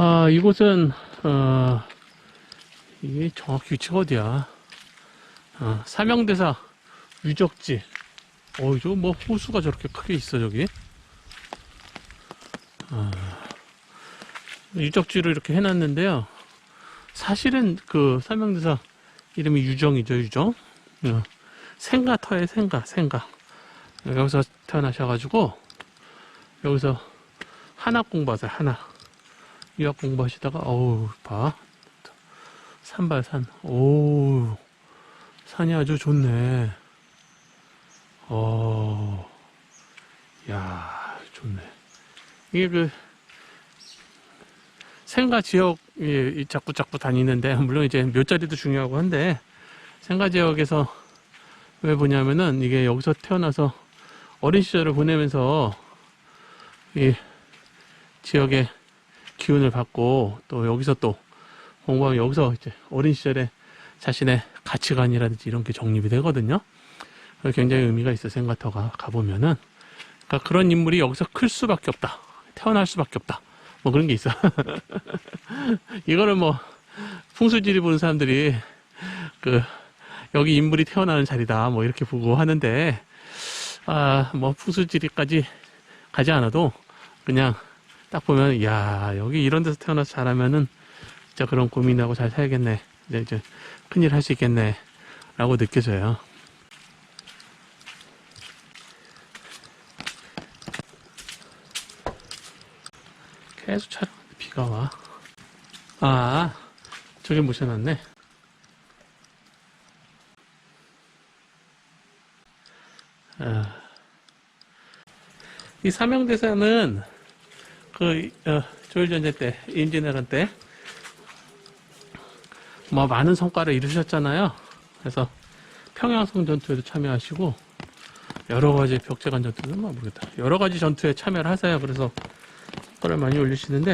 아, 이곳은, 어, 이게 정확히 위치가 어디야? 어, 삼양대사 유적지. 어, 이거 뭐 호수가 저렇게 크게 있어, 저기. 아, 유적지로 이렇게 해놨는데요. 사실은 그 삼양대사 이름이 유정이죠, 유정. 어, 생가터에 생가, 생가. 여기서 태어나셔가지고, 여기서 한학 공부하세요, 한학. 유학 공부하시다가, 어우, 봐. 산발산. 오, 산이 아주 좋네. 어, 야, 좋네. 이게 그, 생가 지역에 자꾸 자꾸 다니는데, 물론 이제 몇 자리도 중요하고 한데, 생가 지역에서 왜 보냐면은, 이게 여기서 태어나서 어린 시절을 보내면서, 이 지역의 기운을 받고, 또 여기서 또 공부하면 여기서 이제 어린 시절에 자신의 가치관이라든지 이런 게 정립이 되거든요. 굉장히 의미가 있어 생가터가 가보면은 그러니까 그런 인물이 여기서 클 수밖에 없다. 태어날 수밖에 없다. 뭐 그런 게 있어. 이거는 뭐 풍수지리 보는 사람들이 그 여기 인물이 태어나는 자리다 뭐 이렇게 보고 하는데 아 뭐 풍수지리까지 가지 않아도 그냥 딱 보면 야 여기 이런 데서 태어나서 잘하면은 진짜 그런 고민하고 잘 살겠네. 이제, 이제 큰일 할 수 있겠네. 라고 느껴져요. 계속 촬영 비가 와. 아, 저기 모셔놨네. 아, 이 사명대사는 그 어, 조일전제 때, 임진왜란 때, 뭐 많은 성과를 이루셨잖아요. 그래서 평양성 전투에도 참여하시고 여러 가지 벽제관 전투는 뭐 모르겠다. 여러 가지 전투에 참여를 하세요. 그래서 성과를 많이 올리시는데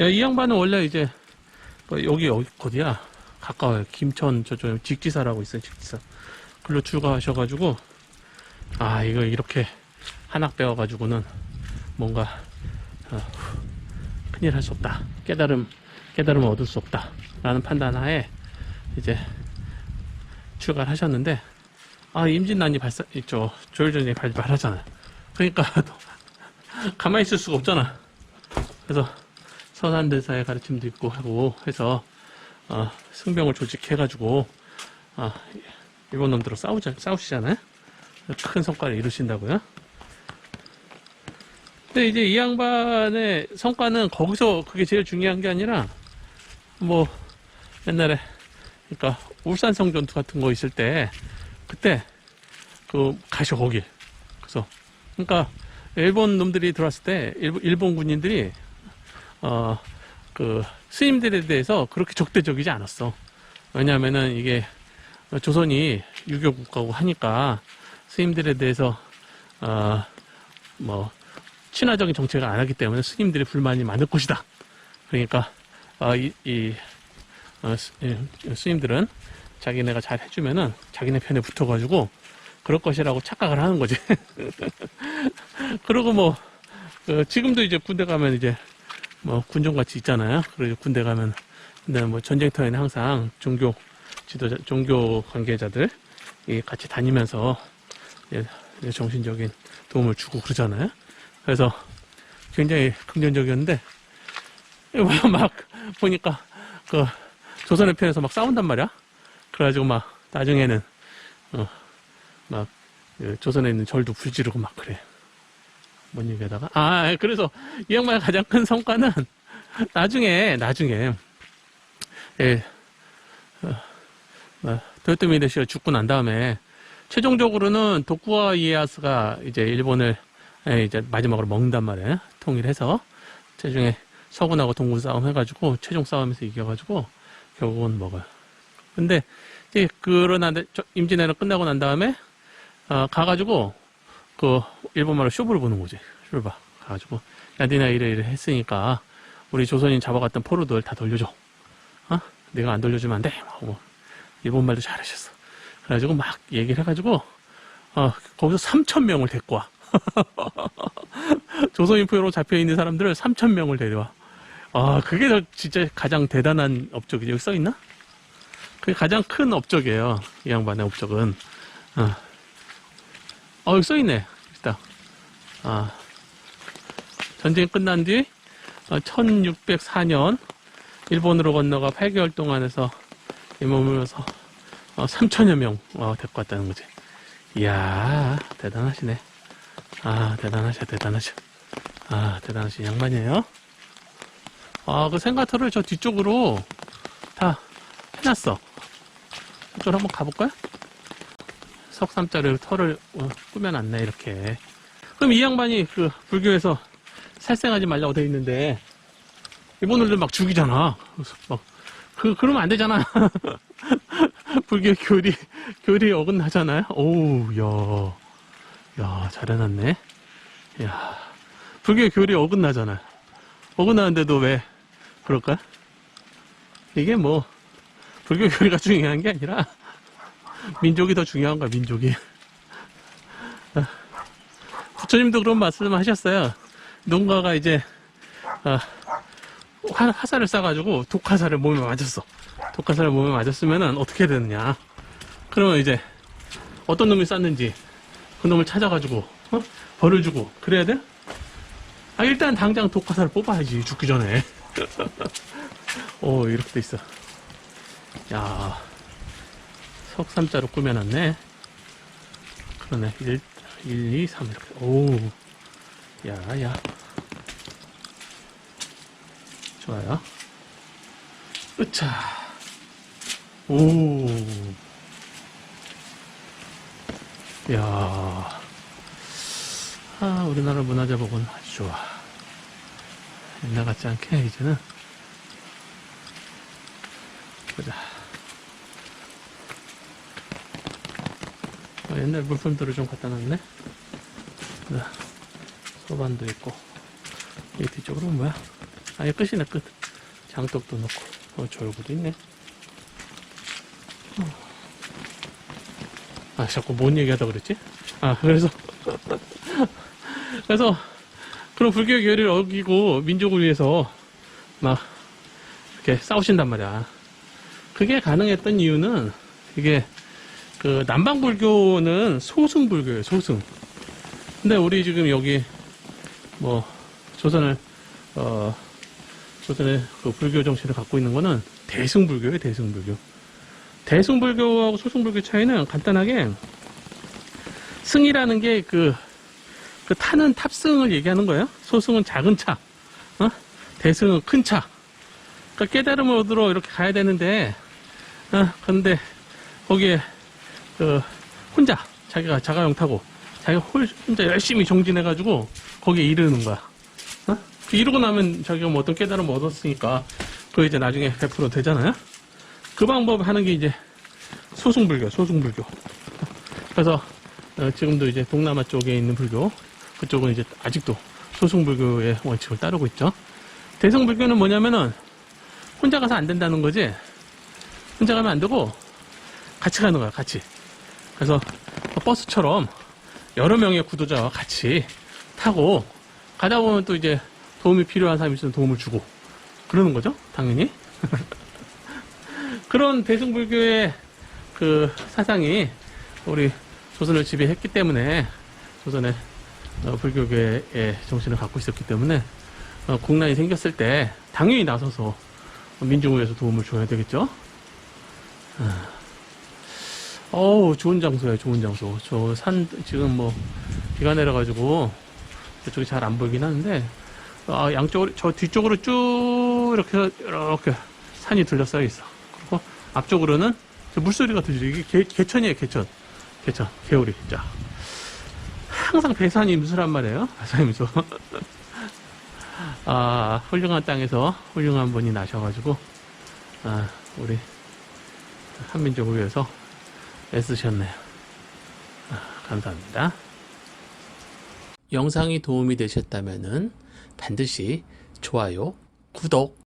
야, 이 양반은 원래 이제 그 여기 어디 어디야 가까워요. 김천 저쪽 직지사라고 있어요. 직지사. 글로 출가하셔가지고 아 이거 이렇게 한학 배워가지고는 뭔가 어, 큰일 할 수 없다. 깨달음 깨달음을 얻을 수 없다. 라는 판단하에 이제 출가를 하셨는데, 아, 임진난이 발사, 있죠. 조율전이 발발하잖아요. 그러니까, 또 가만히 있을 수가 없잖아. 그래서 서산대사의 가르침도 있고 하고 해서, 어, 승병을 조직해가지고, 아, 일본 놈들로 싸우자, 싸우시잖아요. 큰 성과를 이루신다고요. 근데 이제 이 양반의 성과는 거기서 그게 제일 중요한 게 아니라, 뭐 옛날에 그러니까 울산성 전투 같은 거 있을 때 그때 그 가셔 거기. 그래서 그러니까 일본 놈들이 들어왔을 때 일본, 일본 군인들이 어 그 스님들에 대해서 그렇게 적대적이지 않았어. 왜냐하면은 이게 조선이 유교 국가고 하니까 스님들에 대해서 어뭐 친화적인 정책을 안 하기 때문에 스님들의 불만이 많을 것이다 그러니까 어, 이, 이 어, 스, 예, 스님들은 자기네가 잘 해주면은 자기네 편에 붙어가지고 그럴 것이라고 착각을 하는 거지. 그리고 뭐 어, 지금도 이제 군대 가면 이제 뭐 군종 같이 있잖아요. 그리고 군대 가면 근데 뭐 전쟁터에는 항상 종교 지도자, 종교 관계자들 이 같이 다니면서 예, 예, 정신적인 도움을 주고 그러잖아요. 그래서 굉장히 긍정적이었는데 막 보니까 그 조선의 편에서 막 싸운단 말이야. 그래가지고 막 나중에는 어막 그 조선에 있는 절도 불지르고 막 그래. 뭔 얘기하다가 아 그래서 이 양반의 가장 큰 성과는 나중에 나중에 예 어, 뭐, 도요토미 히데시가 죽고 난 다음에 최종적으로는 도쿠와 이에야스가 이제 일본을 예, 이제 마지막으로 먹는단 말이에요. 통일해서 최중에 서군하고 동군 싸움 해가지고 최종 싸움에서 이겨가지고 결국은 먹어요. 근데 이제 그러나 임진왜란 끝나고 난 다음에 어, 가가지고 그 일본말로 쇼부를 보는 거지. 쇼부 가가지고 야 니네 이래 이래 했으니까 우리 조선인 잡아갔던 포로들 다 돌려줘. 어? 내가 안 돌려주면 안 돼. 하고 일본말도 잘하셨어. 그래가지고 막 얘기를 해가지고 어, 거기서 3천 명을 데리고 와. 조선인 포로로 잡혀 있는 사람들을 3천 명을 데려와. 아, 그게 저 진짜 가장 대단한 업적이죠. 여기 써 있나? 그게 가장 큰 업적이에요. 이 양반의 업적은. 어, 어 여기 써 있네. 있다. 아, 전쟁이 끝난 뒤, 어, 1604년, 일본으로 건너가 8개월 동안에서 머물면서 어, 3천여 명 어, 데리고 왔다는 거지. 이야, 대단하시네. 아, 대단하셔, 대단하셔. 아, 대단하신 양반이에요. 아, 그 생가터를 저 뒤쪽으로 다 해놨어. 이쪽으로 한번 가볼까요? 석삼자를 털을 어, 꾸며놨네, 이렇게. 그럼 이 양반이 그 불교에서 살생하지 말라고 돼 있는데, 일본어들 막 죽이잖아. 막, 그, 그러면 안 되잖아. 불교 교리, 교리 어긋나잖아요. 오우, 야. 야, 잘 해놨네. 야. 불교 교리 어긋나잖아요. 어긋나는데도 왜 그럴까? 이게 뭐, 불교 교리가 중요한 게 아니라, 민족이 더 중요한 거야, 민족이. 아, 부처님도 그런 말씀 하셨어요. 누군가가 이제, 아, 화, 화살을 쏴가지고 독화살을 몸에 맞았어. 독화살을 몸에 맞았으면은 어떻게 되느냐. 그러면 이제 어떤 놈이 쐈는지 그 놈을 찾아가지고 어? 벌을 주고 그래야 돼? 아 일단 당장 독화살을 뽑아야지 죽기 전에. 오 이렇게 돼 있어. 야 석삼자로 꾸며놨네. 그러네 1, 1, 2, 3 이렇게. 오 야야. 좋아요. 으차. 오. 야. 아, 우리나라 문화재복은 아주 좋아. 옛날 같지 않게, 이제는. 보자. 어, 옛날 물품들을 좀 갖다 놨네. 자, 소반도 있고. 이 뒤쪽으로는 뭐야? 아예 끝이네 끝 장독도 넣고 어 절구도 있네 아 자꾸 뭔 얘기하다 그랬지? 아 그래서 그래서 그런 불교 교리를 어기고 민족을 위해서 막 이렇게 싸우신단 말이야. 그게 가능했던 이유는 이게 그 남방불교는 소승불교예요 소승. 근데 우리 지금 여기 뭐 조선을 어 조선의 그 불교 정신을 갖고 있는 거는 대승불교예요, 대승불교. 대승불교하고 소승불교 차이는 간단하게 승이라는 게 그, 그 타는 탑승을 얘기하는 거예요. 소승은 작은 차, 어? 대승은 큰 차. 그러니까 깨달음을 얻으러 이렇게 가야 되는데, 어, 그런데 거기에 그 혼자 자기가 자가용 타고 자기가 홀- 혼자 열심히 정진해가지고 거기에 이르는 거야. 어? 그 이러고 나면 자기가 뭐 어떤 깨달음을 얻었으니까 그거 이제 나중에 100% 되잖아요. 그 방법 하는 게 이제 소승불교, 소승불교. 그래서 어, 지금도 이제 동남아 쪽에 있는 불교 그쪽은 이제 아직도 소승불교의 원칙을 따르고 있죠. 대승불교는 뭐냐면은 혼자 가서 안 된다는 거지. 혼자 가면 안 되고 같이 가는 거야, 같이. 그래서 버스처럼 여러 명의 구도자와 같이 타고 가다 보면 또 이제 도움이 필요한 사람이 있으면 도움을 주고 그러는 거죠 당연히 그런 대승불교의 그 사상이 우리 조선을 지배했기 때문에 조선의 어, 불교계의 정신을 갖고 있었기 때문에 어, 국난이 생겼을 때 당연히 나서서 민중을 위해서 도움을 줘야 되겠죠 아. 어우 좋은 장소야 좋은 장소 저 산 지금 뭐 비가 내려가지고 저쪽이 잘 안 보이긴 하는데 아, 양쪽으로 저 뒤쪽으로 쭉 이렇게 이렇게 산이 둘러싸여 있어. 앞쪽으로는 저 물소리가 들리죠. 이게 개, 개천이에요, 개천. 개천, 개울이. 자. 항상 배산이 임수란 말이에요. 배산 임수. 아, 훌륭한 땅에서 훌륭한 분이 나셔가지고, 아, 우리 한민족을 위해서 애쓰셨네요. 아, 감사합니다. 영상이 도움이 되셨다면 반드시 좋아요, 구독,